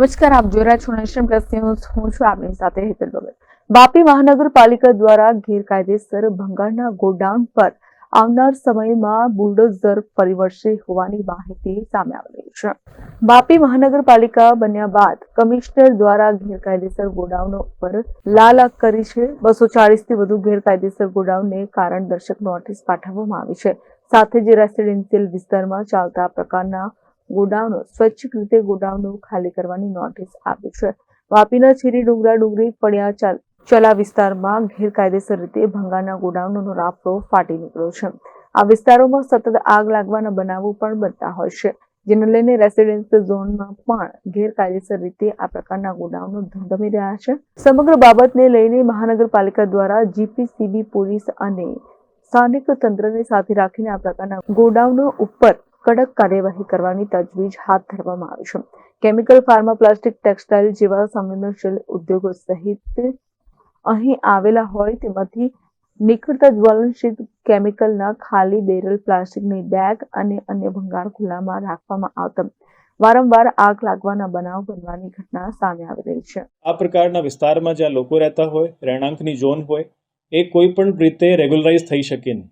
નમસ્કાર, આપ જોઈ રહ્યા છો નેશન પ્લસ ન્યૂઝ. હું છું આપની સાથે હેતલ ભગત વાપી મહાનગરપાલિકા દ્વારા ગેરકાયદેસર ભંગારના ગોડાઉન પર આવનાર સમયમાં બુલડોઝર ફરી હોવાની માહિતી સામે આવી રહી છે. વાપી મહાનગરપાલિકા બન્યા બાદ કમિશનર દ્વારા ગેરકાયદેસર ગોડાઉનો ઉપર લાલાક કરી છે. બસો ચાલીસથી વધુ ગેરકાયદેસર ગોડાઉનને કારણ દર્શક નોટિસ પાઠવવામાં આવી છે. સાથે જ રેસિડેન્શિયલ વિસ્તારમાં ચાલતા પ્રકારના ગોડાઉનો સ્વૈચ્છિક રીતે ગોડાઉનો ખાલી કરવાની નોટિસ આપી છે. વાપીના છીરી ડુંગરા ડુંગરી પડ્યા ચાલ- વિસ્તારમાં ગેરકાયદેસર રીતે ભંગારના ગોડાઉનનો રાફડો ફાટી નીકળ્યો છે. આ વિસ્તારોમાં સતત આગ લાગવાના બનાવો પણ બનતા હોય છે, જેને લઈને રેસિડેન્શિયલ ઝોનમાં પણ ગેરકાયદેસર રીતે આ પ્રકારના ગોડાઉનો ધમધમી રહ્યા છે. સમગ્ર બાબતને લઈને મહાનગરપાલિકા દ્વારા જીપીસીબી પોલીસ અને સ્થાનિક તંત્રને સાથે રાખીને આ પ્રકારના ગોડાઉનો ઉપર કડક કાર્યવાહી કરવાની તજવીજ હાથ ધરવામાં આવી છે. કેમિકલ, ફાર્મા, પ્લાસ્ટિક, ટેક્સટાઇલ જેવા સંવેદનશીલ ઉદ્યોગો સહિત અહીં આવેલા હોય તેમાંથી નીકળતા જ્વલનશીલ કેમિકલના ખાલી બેરલ, પ્લાસ્ટિકની બેગ અને અન્ય ભંગાર ખુલ્લામાં રાખવામાં આવતા વારંવાર આગ લાગવાના બનાવ બનવાની ઘટના સામે આવી રહી છે. આ પ્રકારના વિસ્તારમાં જ્યાં લોકો રહેતા હોય, રહેણાંકની ઝોન હોય, એ કોઈ પણ રીતે રેગ્યુલરાઇઝ થઈ શકે નહીં.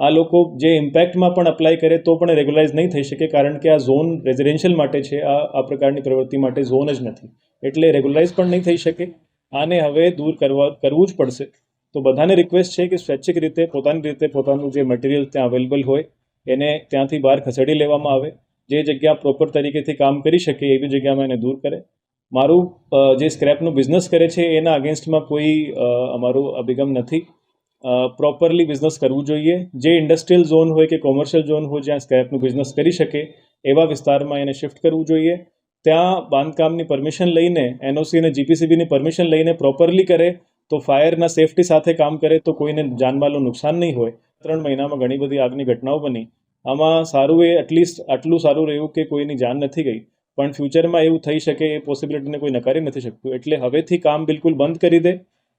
આ લોકો જે ઇમ્પેક્ટમાં પણ અપ્લાય કરે તો પણ રેગ્યુલાઇઝ નહીં થઈ શકે કારણ કે આ ઝોન રેઝિડેન્શિયલ માટે છે, આ આ પ્રકારની પ્રવૃત્તિ માટે ઝોન જ નથી. એટલે રેગ્યુલાઇઝ પણ નહીં થઈ શકે. આને હવે દૂર કરવા, કરવું જ પડશે. તો બધાને રિક્વેસ્ટ છે કે સ્વૈચ્છિક રીતે, પોતાની રીતે પોતાનું જે મટીરિયલ ત્યાં અવેલેબલ હોય, એને ત્યાંથી બહાર ખસેડી લેવામાં આવે. જે જગ્યા પ્રોપર તરીકેથી કામ કરી શકે એવી જગ્યામાં એને દૂર કરે. મારું જે સ્ક્રેપનું બિઝનેસ કરે છે, એના અગેન્સ્ટમાં કોઈ અમારું અભિગમ નથી. પ્રોપરલી બિઝનેસ કરવું જોઈએ. જે ઇન્ડસ્ટ્રીયલ ઝોન હોય કે કોમર્શિયલ ઝોન હોય જ્યાં સ્ક્રેપનું બિઝનેસ કરી શકે, એવા વિસ્તારમાં એને શિફ્ટ કરવું જોઈએ. ત્યાં બાંધકામની પરમિશન લઈને એનઓસી અને જીપીસીબીની પરમિશન લઈને પ્રોપરલી કરે, તો ફાયરના સેફટી સાથે કામ કરે, તો કોઈને જાનમાલનું નુકસાન નહીં હોય. ત્રણ મહિનામાં ઘણી બધી આગની ઘટનાઓ બની. આમાં સારું એ એટલીસ્ટ આટલું સારું રહ્યું કે કોઈની જાન નથી ગઈ. પણ ફ્યુચરમાં એવું થઈ શકે, એ પોસિબિલિટીને કોઈ નકારી નથી શકતું. એટલે હવેથી કામ બિલકુલ બંધ કરી દે.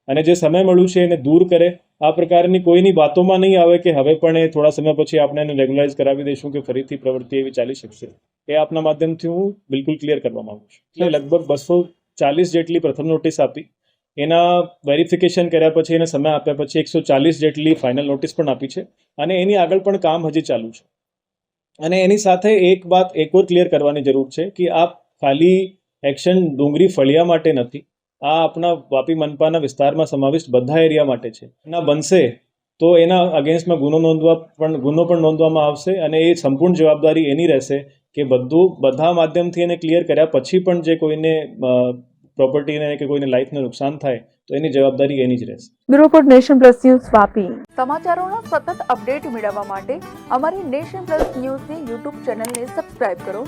અને જે સમય મળ્યું છે એને દૂર કરે આ પ્રકારની કોઈની વાતોમાં નહીં આવે કે હવે પણ એ થોડા સમય પછી આપણે એને રેગ્યુલાઇઝ કરાવી દઈશું કે ફરીથી પ્રવૃત્તિ એવી ચાલી શકશે. એ આપના માધ્યમથી હું બિલકુલ ક્લિયર કરવા માંગુ છું. એટલે લગભગ બસો ચાલીસ જેટલી પ્રથમ નોટિસ આપી. એના વેરિફિકેશન કર્યા પછી એને સમય આપ્યા પછી એકસો ચાલીસ જેટલી ફાઇનલ નોટિસ પણ આપી છે. અને એની આગળ પણ કામ હજી ચાલુ છે. અને એની સાથે એક વાત એક ઓર ક્લિયર કરવાની જરૂર છે કે આ ખાલી એક્શન ડુંગરી ફળિયા માટે નથી. આ આપણા વાપી મનપાના વિસ્તારમાં સમાવિષ્ટ બધા એરિયા માટે છે. એના બનશે તો એના અગેન્સ્ટમાં ગુનો નોંધવા પણ ગુનો પણ નોંધવામાં આવશે અને એ સંપૂર્ણ જવાબદારી એની રહેશે કે બધું બધા માધ્યમથી એને ક્લિયર કર્યા પછી પણ જે કોઈને પ્રોપર્ટીને કે કોઈને લાઈફને નુકસાન થાય તો એની જવાબદારી એની જ રહેશે. Bureau report Nation Plus News Vapi. સમાચારોના સતત અપડેટ મેળવવા માટે અમારી નેશન પ્લસ ન્યૂઝની યુટ્યુબ ચેનલને સબસ્ક્રાઇબ કરો.